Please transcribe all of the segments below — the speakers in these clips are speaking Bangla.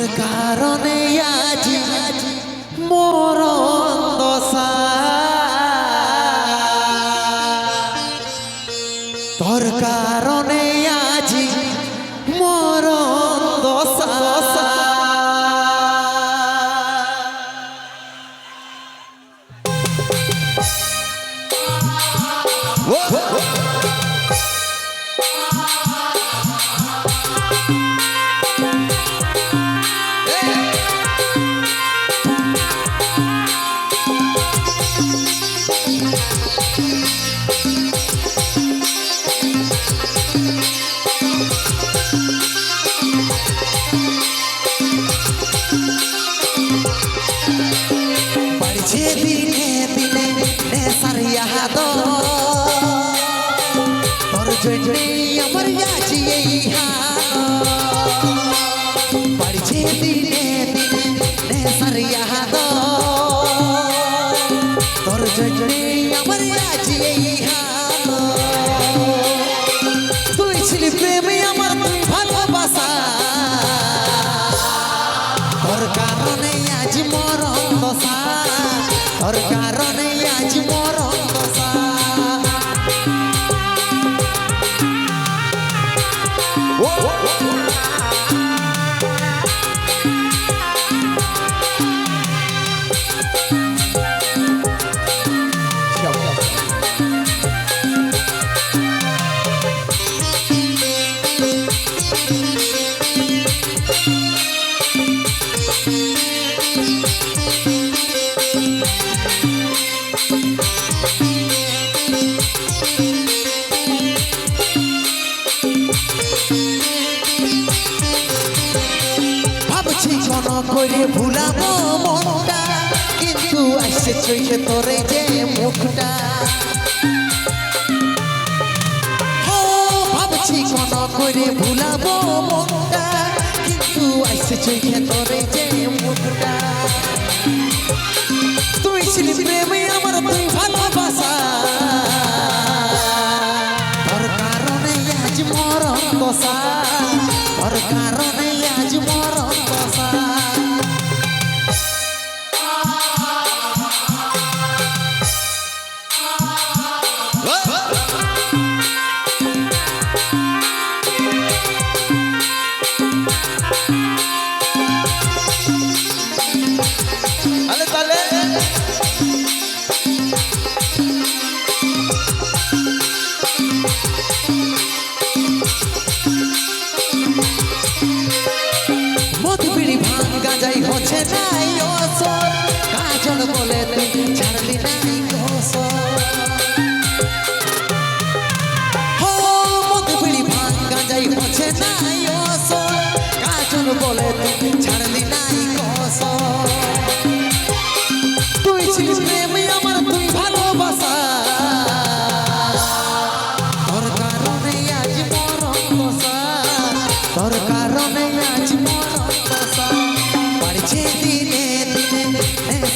তোমার কারণে আজি মরণ দশা তোর কারণ মারিয়া হাত তোর জন্যে Oh, মিশে চইছে তোরে যে মুখটা। ভাবছি কোন করে ভুলাবো মুখটা কিন্তু আইসে চইছে তোরে যে মুখটা। তাহলে তাহলে মধুপিড়ি ভাঙ্গা যাই হচ্ছে নাই অসর। কাজল বলে ছাড়লি নাই মধুপিড়ি ভাঙ্গা যাই হচ্ছে নাই অসর। কাজল বলে ছাড়লি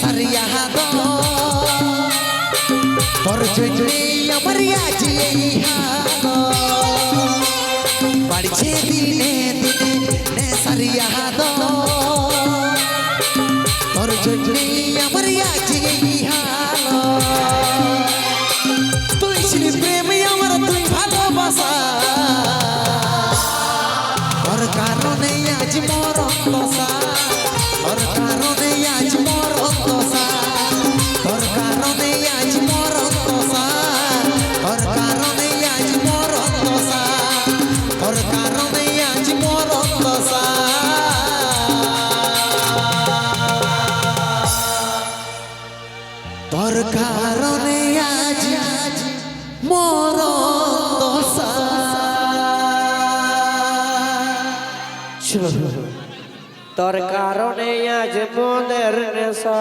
সারিয়া দল তোর জন্যে আমার আজি বাড়ছে দিল তোর কারণে আজ মনের নেশা।